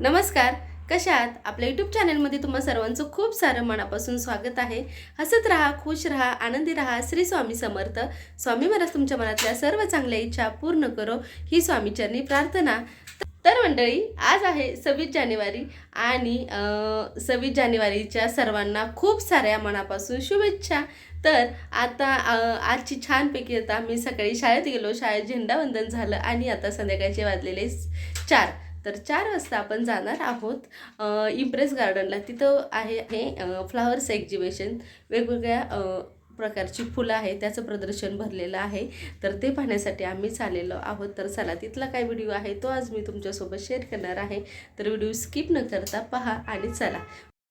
नमस्कार कशात आपल्या यूट्यूब चॅनलमध्ये तुम्हा सर्वांचं खूप सारं मनापासून स्वागत आहे. हसत राहा खुश राहा आनंदी राहा श्री स्वामी समर्थ. स्वामी महाराज तुमच्या मनातल्या सर्व चांगल्या इच्छा पूर्ण करो ही स्वामीचरणी प्रार्थना. तर मंडळी आज आहे सव्वीस जानेवारी आणि सव्वीस जानेवारीच्या सर्वांना खूप साऱ्या मनापासून शुभेच्छा. तर आता आजची छानपैकी आता मी सकाळी शाळेत गेलो शाळेत झेंडावंदन झालं आणि आता संध्याकाळचे वाजलेले चार. तर चार वाजता आपण जाणार आहोत इम्प्रेस गार्डनला तिथं आहे हे फ्लावर्स एक्झिबिशन वेगवेगळ्या प्रकारची फुलं आहे त्याचं प्रदर्शन भरलेलं आहे. तर ते पाहण्यासाठी आम्ही चाललेलो आहोत. तर चला तिथला काय व्हिडिओ आहे तो आज मी तुमच्यासोबत शेअर करणार आहे. तर व्हिडिओ स्किप न करता पहा आणि चला.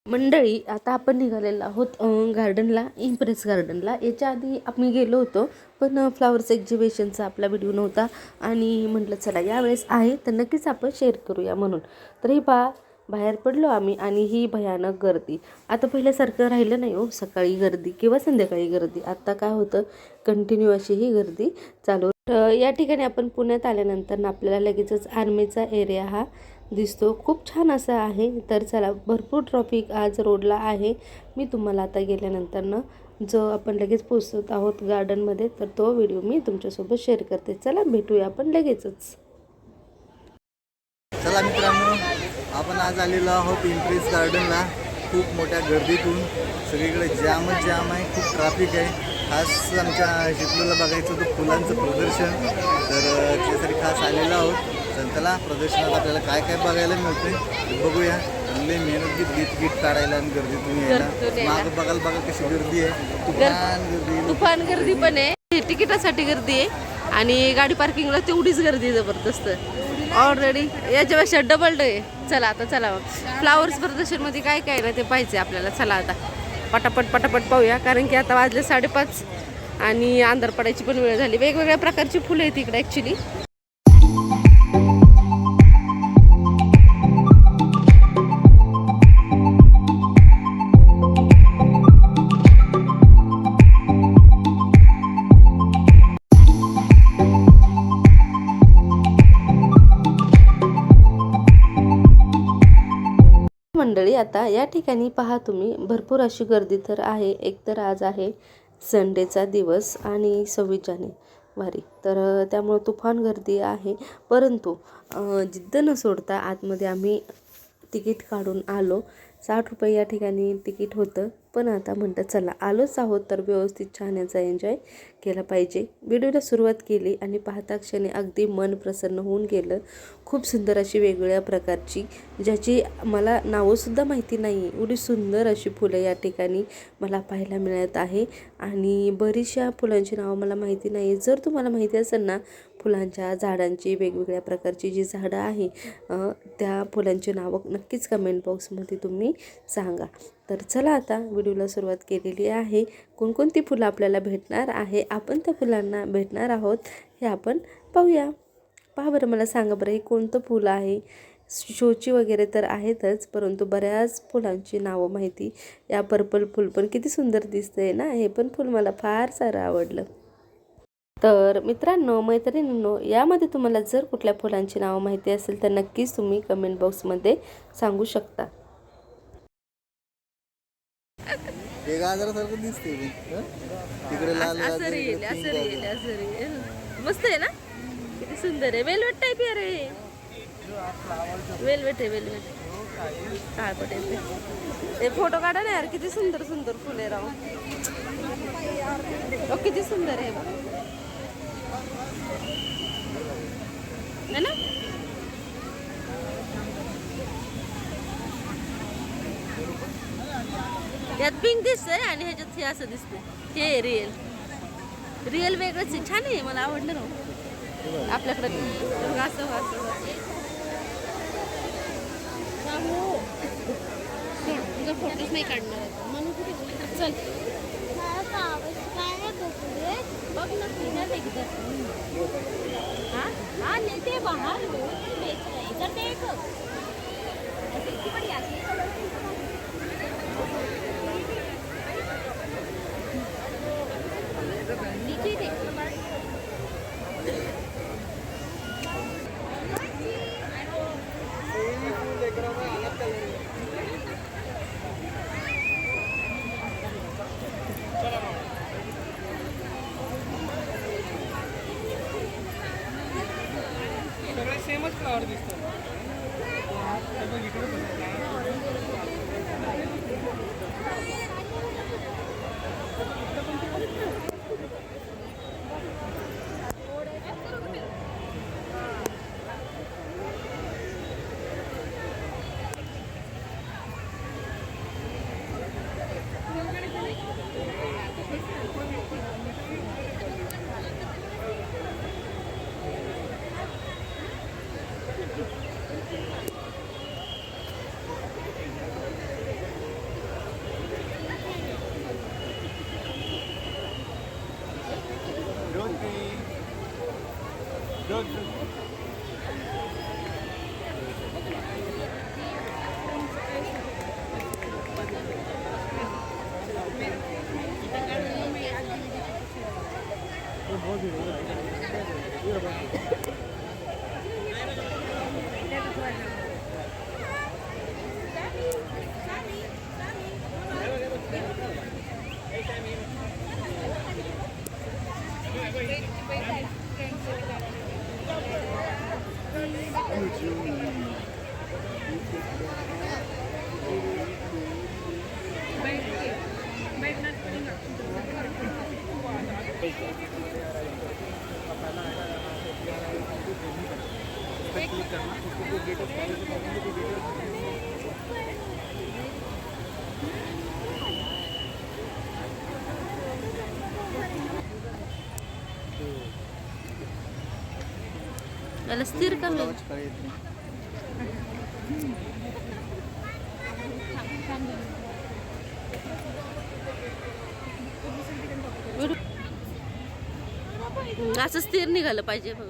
मंडळी आता आपण निघालेलो आहोत गार्डनला इम्प्रेस गार्डनला याच्या आधी आम्ही गेलो होतो पण फ्लावर्स एक्झिबिशनचा आपला व्हिडिओ नव्हता. आणि म्हटलं चला यावेळेस आहे तर नक्कीच आपण शेअर करूया म्हणून. तर हे पहा बाहेर पडलो आम्ही आणि ही भयानक गर्दी. आता पहिल्यासारखं राहिलं नाही हो सकाळी गर्दी किंवा संध्याकाळी गर्दी. आता काय होतं कंटिन्यू अशी ही गर्दी चालू. या ठिकाणी आपण पुण्यात आल्यानंतर ना आपल्याला लगेचच आर्मीचा एरिया हा दिसतो. खूप छान असा आहे. तर चला भरपूर ट्रॉफिक आज रोडला आहे. मी तुम्हाला आता गेल्यानंतर ना जो आपण लगेच पोचत आहोत गार्डनमध्ये तर तो व्हिडिओ मी तुमच्यासोबत शेअर करते. चला भेटूया आपण लगेचच. चला मित्रांनो आपण आज आलेलो आहोत इम्प्रेस गार्डनला खूप मोठ्या गर्दीतून. सगळीकडे जामच जाम आहे. खूप ट्रॅफिक आहे. खास आमच्या चिखलूला बघायचं होतं फुलांचं प्रदर्शन. तर त्यासाठी खास आलेलो आहोत. तर प्रदर्शनात आपल्याला काय काय बघायला मिळते बघूया. चांगले मेहनत गीत गीत काढायला आणि गर्दीतून यायला. यायला. मागं बघायला बघा कशी गर्दी आहे. तुफान गर्दी. तुफान गर्दी पण आहे. तिकिटासाठी गर्दी आहे. आणि गाडी पार्किंगला तेवढीच गर्दी जबरदस्त. ऑलरेडी याच्यापेक्षा डबल डे चला आता चला फ्लावर्स प्रदर्शनमध्ये काय काय ना ते पाहिजे आपल्याला. चला आता. पटापट पटापट पाहूया. कारण की आता वाजले साडेपाच आणि अंधार पडायची पण वेळ झाली. वेगवेगळ्या प्रकारची फुलं आहेत इकडे ॲक्च्युली मंडळी आता या ठिकाणी पहा तुम्ही भरपूर अशी गर्दी तर आहे एक तर आज आहे संडेचा दिवस आणि सव्वीस जानेवारी तर त्यामुळं तुफान गर्दी आहे. परंतु जिद्द न सोडता आतमध्ये आम्ही तिकीट काढून आलो. साठ रुपये या ठिकाणी तिकीट होतं. पण आता म्हणतात चला आलोच आहोत तर व्यवस्थित छान याचा एन्जॉय केला पाहिजे. व्हिडिओला सुरुवात केली आणि पाहता क्षणी अगदी मन प्रसन्न होऊन गेलं. खूप सुंदर अशी वेगवेगळ्या प्रकारची ज्याची मला नावंसुद्धा माहिती नाही एवढी सुंदर अशी फुलं या ठिकाणी मला पाहायला मिळत आहे. आणि बरीचशा फुलांची नावं मला माहिती नाही जर तुम्हाला माहिती असेल ना फुलांच्या झाडांची वेगवेगळ्या प्रकारची जी झाडं आहे त्या फुलांची नावं नक्कीच कमेंट बॉक्समध्ये तुम्ही सांगा. तर चला आता व्हिडिओला सुरुवात केलेली आहे. कोणकोणती फुलं आपल्याला भेटणार आहे आपण त्या फुलांना भेटणार आहोत हे आपण पाहूया. पहा बरं मला सांगा बरं हे कोणतं फुल आहे? शोची वगैरे तर आहेतच परंतु बऱ्याच फुलांची नावं माहिती. या पर्पल फुल पण किती सुंदर दिसतंय ना हे पण फुल मला फार सारं आवडलं. तर मित्रांनो मैत्रिणींनो यामध्ये तुम्हाला जर कुठल्या फुलांची नावं माहिती असेल तर नक्कीच तुम्ही कमेंट बॉक्समध्ये सांगू शकता. हे गाजरासारखं दिसते तिकडे लाल असं येईल असं pink येईल गाजर. असं येईल मस्त आहे ना? किती सुंदर आहे. वेलवेट टाईप आहे रे. वेलवेट आहे वेलवेट काय फोटो काढा ना यार किती सुंदर सुंदर फुले राव. किती सुंदर आहे. है ना? यात पिंक दिसतंय आणि ह्याच्यात हे असं दिसतंय. हे रिअल रिअल वेगळंच आहे. छान आहे. मला आवडलं ना. आपल्याकडे असं हो, असं. फोटोच नाही काढणार म्हणून कुठे चल. बघ ना एकदा. हाँ? हाँ लेते बाहर Dört. याला स्थिर कमी आवाज काय येत नाही. असं स्थिर निघालं पाहिजे बघ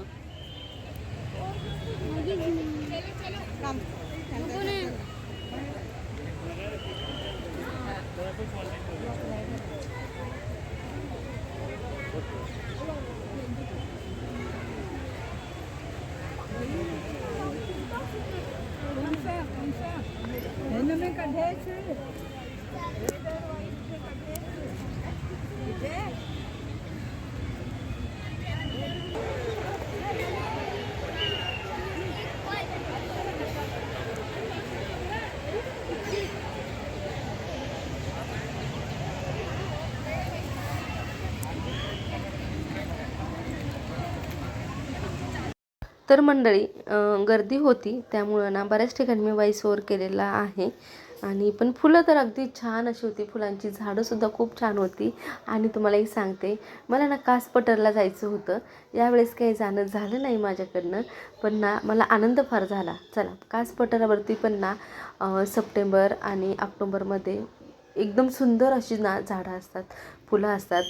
तर मंडळी गर्दी होती. त्यामुळं ना बऱ्याच ठिकाणी मी वाईस ओवर केलेला आहे. आणि पण फुलं तर अगदी छान अशी होती. फुलांची झाडंसुद्धा खूप छान होती. आणि तुम्हालाही सांगते मला ना कास पटरला जायचं होतं. यावेळेस काही जाणं झालं नाही माझ्याकडनं. पण ना मला आनंद फार झाला. चला कास पण ना सप्टेंबर आणि ऑक्टोबरमध्ये एकदम सुंदर अशी ना झाडं असतात फुलं असतात.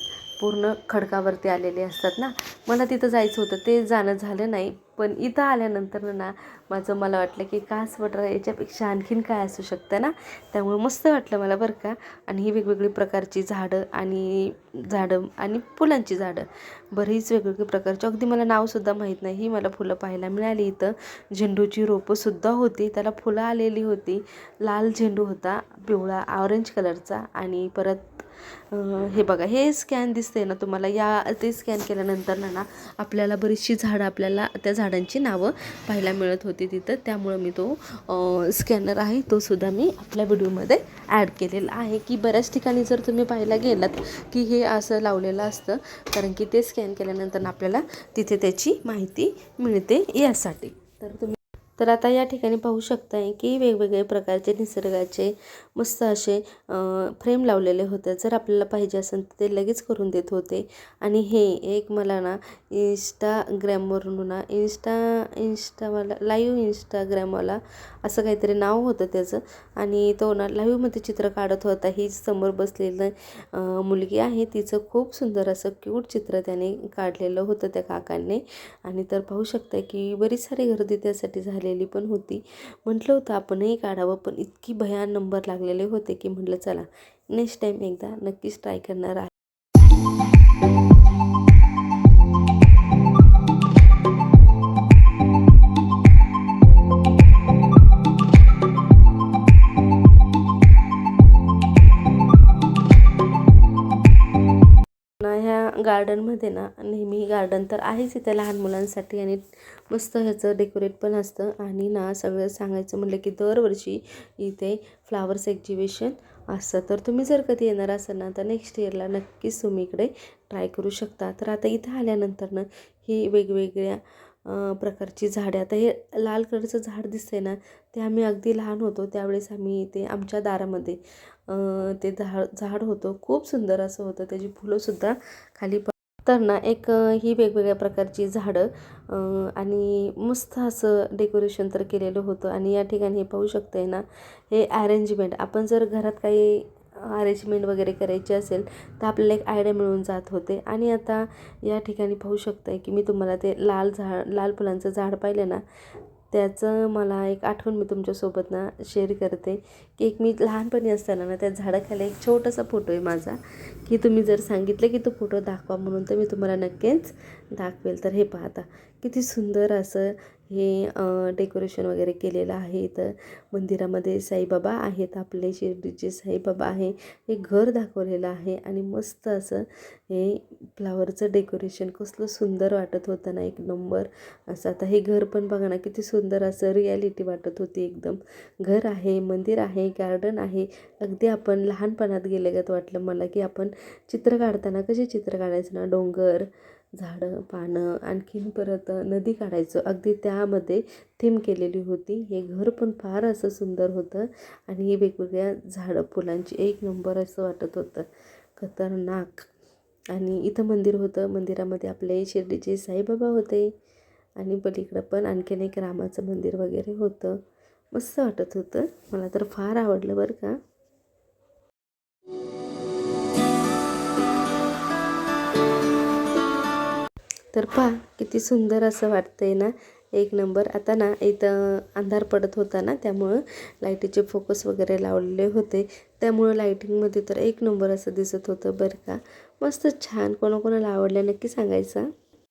पूर्ण खडकावरती आलेले असतात ना. मला तिथं जायचं होतं ते जाणं झालं नाही. पण इथं आल्यानंतर ना माझं मला वाटलं की कास वटर याच्यापेक्षा आणखीन काय असू शकतं ना? त्यामुळे मस्त वाटलं मला बरं का. आणि ही वेगवेगळी प्रकारची झाडं आणि झाडं आणि फुलांची झाडं. बरीच वेगवेगळी प्रकारची. अगदी मला नावसुद्धा माहीत नाही. ही मला फुलं पाहायला मिळाली इथं. झेंडूची रोपंसुद्धा होती. त्याला फुलं आलेली होती. लाल झेंडू होता पिवळा ऑरेंज कलरचा आणि परत हे बघा हे स्कॅन दिसते ना तुम्हाला. या ते स्कॅन केल्यानंतर ना ना आपल्याला बरीचशी झाडं आपल्याला त्या झाडांची नावं पाहायला मिळत होती तिथं. त्यामुळं मी तो स्कॅनर आहे तो सुद्धा मी आपल्या व्हिडिओमध्ये ॲड केलेला आहे. की बऱ्याच ठिकाणी जर तुम्ही पाहायला गेलात की हे असं लावलेलं असतं कारण की ते स्कॅन केल्यानंतर ना आपल्याला तिथे त्याची माहिती मिळते यासाठी. तर तुम्ही तर आता या ठिकाणी पाहू शकताय की वेगवेगळे प्रकारचे निसर्गाचे मस्त असे फ्रेम लावलेले होते. जर आपल्याला पाहिजे असेल तर ते लगेच करून देत होते. आणि हे एक मला ना इंस्टाग्रॅमवरून ना इन्स्टा इंस्टावाला लाईव्ह इंस्टाग्रॅमवाला असं काहीतरी नाव होतं त्याचं. आणि तो ना लाईव्हमध्ये चित्र काढत होता. ही समोर बसलेलं मुलगी आहे. तिचं खूप सुंदर असं क्यूट चित्र त्याने काढलेलं होतं त्या काकांनी. आणि तर पाहू शकता की बरीच सारी गर्दी त्यासाठी झालेली पण होती. म्हटलं होतं आपणही काढावं पण इतकी भयान नंबर लागलेले होते की म्हटलं चला नेक्स्ट टाईम एकदा नक्कीच ट्राय करणार आहे. गार्डनमध्ये ना नेहमी गार्डन तर आहेच इथे लहान मुलांसाठी आणि मस्त ह्याचं डेकोरेट पण असतं. आणि ना सगळं सांगायचं म्हटलं की दरवर्षी इथे फ्लावर्स एक्झिबिशन असतं. तर तुम्ही जर कधी येणार असाल ना तर नेक्स्ट इयरला नक्कीच तुम्ही इकडे ट्राय करू शकता. तर आता इथं आल्यानंतर ना ही वेगवेगळ्या प्रकारची झाडे. आता हे लाल कलरचं झाड दिसतंय ना ते आम्ही अगदी लहान होतो त्यावेळेस आम्ही ते आमच्या दारामध्ये ते झाड झाड होतं. खूप सुंदर असं होतं. त्याची फुलंसुद्धा खाली प तर ना एक ही वेगवेगळ्या प्रकारची झाडं आणि मस्त असं डेकोरेशन तर केलेलं होतं. आणि या ठिकाणी हे पाहू शकतंय ना हे अरेंजमेंट. आपण जर घरात काही अरेंजमेंट वगैरे करायची असेल तर आपल्याला एक आयडिया मिळून जात होते. आणि आता या ठिकाणी पाहू शकताय की मी तुम्हाला ते लाल झाड लाल फुलांचं झाड पाहिलं ना त्याचं मला एक आठवण मी तुमच्यासोबत ना शेअर करते. की एक मी लहानपणी असताना ना त्या झाडाखाली एक छोटासा फोटो आहे माझा की तुम्ही जर सांगितलं की तो फोटो दाखवा म्हणून तर मी तुम्हाला नक्कीच दाखवेल. तर हे पाहता किती सुंदर असं हे डेकोरेशन वगैरे केलेलं आहे. इथं मंदिरामध्ये साईबाबा आहेत आपले शिर्डीचे साईबाबा आहे. हे घर दाखवलेलं आहे आणि मस्त असं हे फ्लावरचं डेकोरेशन. कसलं सुंदर वाटत होतं ना एक नंबर. असं आता हे घर पण बघा ना किती सुंदर असं रियालिटी वाटत होती एकदम. घर आहे मंदिर आहे गार्डन आहे. अगदी आपण लहानपणात गेलेगत वाटलं मला की आपण चित्र काढताना कसे चित्र काढायचं ना? डोंगर झाडं पानं आणखीन परत नदी काढायचं. अगदी त्यामध्ये थीम केलेली होती. हे घर पण फार असं सुंदर होतं आणि हे वेगवेगळ्या झाडं फुलांची एक नंबर असं वाटत होतं. खतरनाक. आणि इथं मंदिर होतं. मंदिरामध्ये आपले शिर्डीचे साईबाबा होते आणि पलीकडं पण आणखीन एक रामाचं मंदिर वगैरे होतं. मस्त वाटत होतं. मला तर फार आवडलं बरं का. तर पहा किती सुंदर असं वाटतंय ना? एक नंबर. आता ना इथं अंधार पडत होता ना त्यामुळं लाईटीचे फोकस वगैरे लावलेले होते. त्यामुळं लाईटिंगमध्ये तर एक नंबर असं दिसत होतं बरं का. मस्त छान. कोणाकोणाला आवडलं नक्की सांगायचं